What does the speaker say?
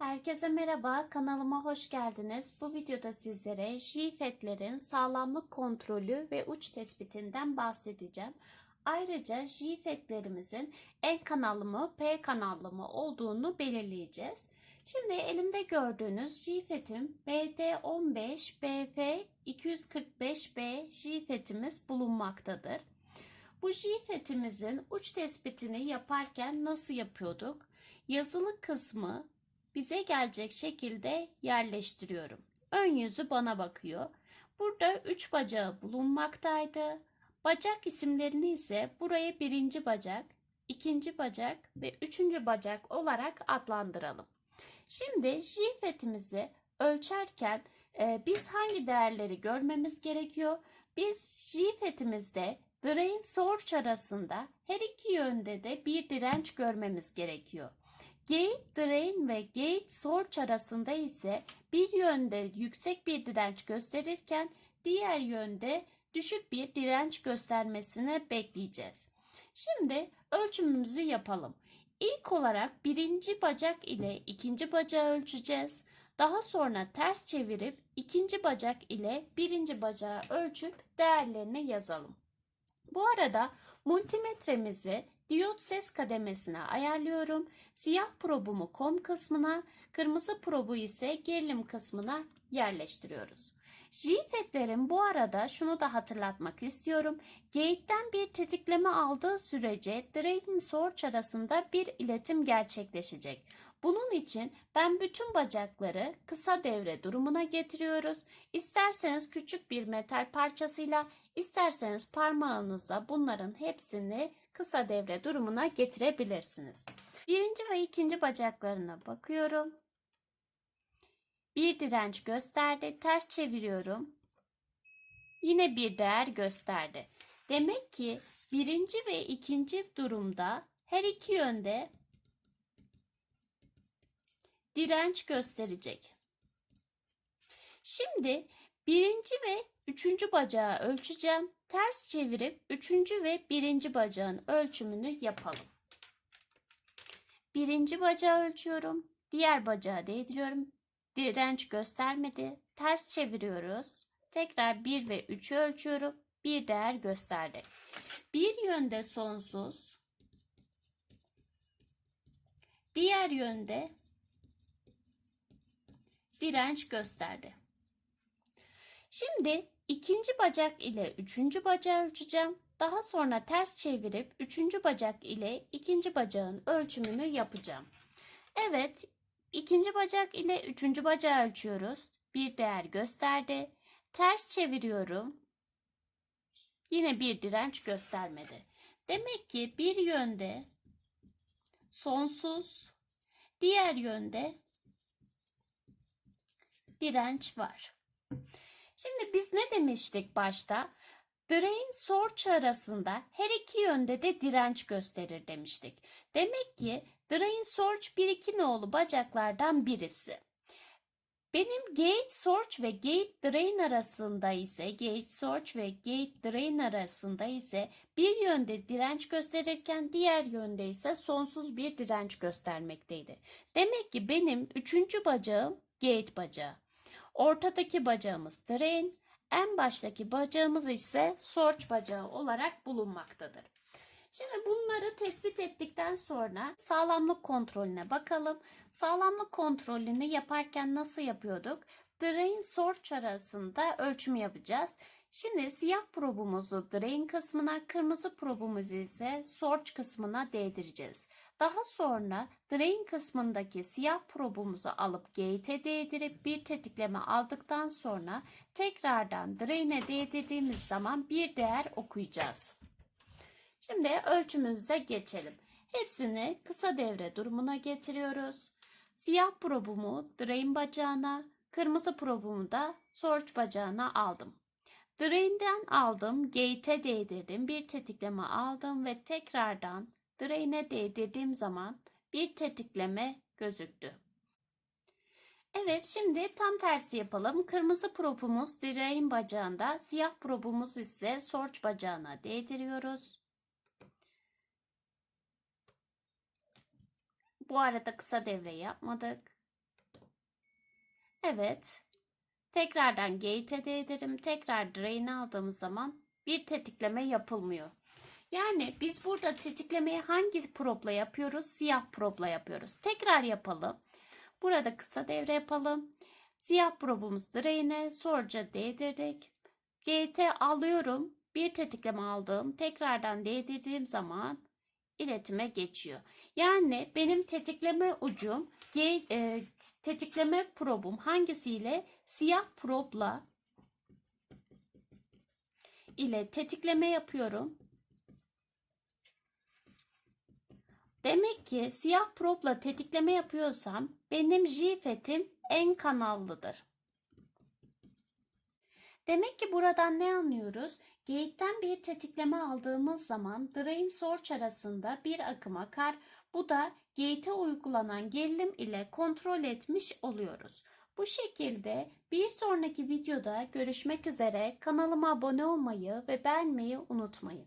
Herkese merhaba, kanalıma hoş geldiniz. Bu videoda sizlere JFET'lerin sağlamlık kontrolü ve uç tespitinden bahsedeceğim. Ayrıca JFET'lerimizin N kanallı mı, P kanallı mı olduğunu belirleyeceğiz. Şimdi elimde gördüğünüz JFET'im BD15BF245B JFET'imiz bulunmaktadır. Bu JFET'imizin uç tespitini yaparken nasıl yapıyorduk? Yazılı kısmı bize gelecek şekilde yerleştiriyorum. Ön yüzü bana bakıyor. Burada üç bacağı bulunmaktaydı. Bacak isimlerini ise buraya birinci bacak, ikinci bacak ve üçüncü bacak olarak adlandıralım. Şimdi JFET'imizi ölçerken e, biz hangi değerleri görmemiz gerekiyor? Biz JFET'imizde drain source arasında her iki yönde de bir direnç görmemiz gerekiyor. Gate drain ve gate source arasında ise bir yönde yüksek bir direnç gösterirken diğer yönde düşük bir direnç göstermesini bekleyeceğiz. Şimdi ölçümümüzü yapalım. İlk olarak birinci bacak ile ikinci bacağı ölçeceğiz. Daha sonra ters çevirip ikinci bacak ile birinci bacağı ölçüp değerlerini yazalım. Bu arada multimetremizi diyot ses kademesine ayarlıyorum. Siyah probumu kom kısmına, kırmızı probu ise gerilim kısmına yerleştiriyoruz. JFET'lerin bu arada şunu da hatırlatmak istiyorum. Gate'den bir tetikleme aldığı sürece drain source arasında bir iletim gerçekleşecek. Bunun için ben bütün bacakları kısa devre durumuna getiriyoruz. İsterseniz küçük bir metal parçasıyla, isterseniz parmağınızla bunların hepsini kısa devre durumuna getirebilirsiniz. Birinci ve ikinci bacaklarına bakıyorum. Bir direnç gösterdi. Ters çeviriyorum. Yine bir değer gösterdi. Demek ki birinci ve ikinci durumda her iki yönde direnç gösterecek. Şimdi birinci ve üçüncü bacağı ölçeceğim. Ters çevirip üçüncü ve birinci bacağın ölçümünü yapalım. Birinci bacağı ölçüyorum. Diğer bacağı değdiriyorum. Direnç göstermedi. Ters çeviriyoruz. Tekrar 1 ve 3'ü ölçüyorum. Bir değer gösterdi. Bir yönde sonsuz. Diğer yönde direnç gösterdi. Şimdi ikinci bacak ile üçüncü bacağı ölçeceğim. Daha sonra ters çevirip üçüncü bacak ile ikinci bacağın ölçümünü yapacağım. Evet, ikinci bacak ile üçüncü bacağı ölçüyoruz. Bir değer gösterdi. Ters çeviriyorum. Yine bir direnç göstermedi. Demek ki bir yönde sonsuz, diğer yönde direnç var. Şimdi biz ne demiştik başta? Drain source arasında her iki yönde de direnç gösterir demiştik. Demek ki source bir iki nolu bacaklardan birisi. Benim gate source ve gate drain arasında ise gate source ve gate drain arasında ise bir yönde direnç gösterirken diğer yönde ise sonsuz bir direnç göstermekteydi. Demek ki benim üçüncü bacağım gate bacağı. Ortadaki bacağımız drain, en baştaki bacağımız ise source bacağı olarak bulunmaktadır. Şimdi bunları tespit ettikten sonra sağlamlık kontrolüne bakalım. Sağlamlık kontrolünü yaparken nasıl yapıyorduk? Drain source arasında ölçüm yapacağız. Şimdi siyah probumuzu drain kısmına, kırmızı probumuzu ise source kısmına değdireceğiz. Daha sonra drain kısmındaki siyah probumuzu alıp gate'e değdirip bir tetikleme aldıktan sonra tekrardan drain'e değdirdiğimiz zaman bir değer okuyacağız. Şimdi ölçümümüze geçelim. Hepsini kısa devre durumuna getiriyoruz. Siyah probumu drain bacağına, kırmızı probumu da source bacağına aldım. Drain'den aldım, gate'e değdirdim, bir tetikleme aldım ve tekrardan drain'e değdirdiğim zaman bir tetikleme gözüktü. Evet şimdi tam tersi yapalım. Kırmızı probumuz drain bacağında, siyah probumuz ise source bacağına değdiriyoruz. Bu arada kısa devre yapmadık. Evet. Tekrardan gate'e değdirim. Tekrar drain'e aldığımız zaman bir tetikleme yapılmıyor. Yani biz burada tetiklemeyi hangi prop'la yapıyoruz? Siyah prop'la yapıyoruz. Tekrar yapalım. Burada kısa devre yapalım. Siyah probumuz drain'e sorca değdirdik. Gate'e alıyorum. Bir tetikleme aldım. Tekrardan değdirdiğim zaman iletime geçiyor. Yani benim tetikleme ucum ge- e, tetikleme probum hangisiyle? Siyah probla ile tetikleme yapıyorum. Demek ki siyah probla tetikleme yapıyorsam benim JFET'im en kanallıdır. Demek ki buradan ne anlıyoruz? Gate'den bir tetikleme aldığımız zaman drain source arasında bir akım akar. Bu da gate'e uygulanan gerilim ile kontrol etmiş oluyoruz. Bu şekilde bir sonraki videoda görüşmek üzere. Kanalıma abone olmayı ve beğenmeyi unutmayın.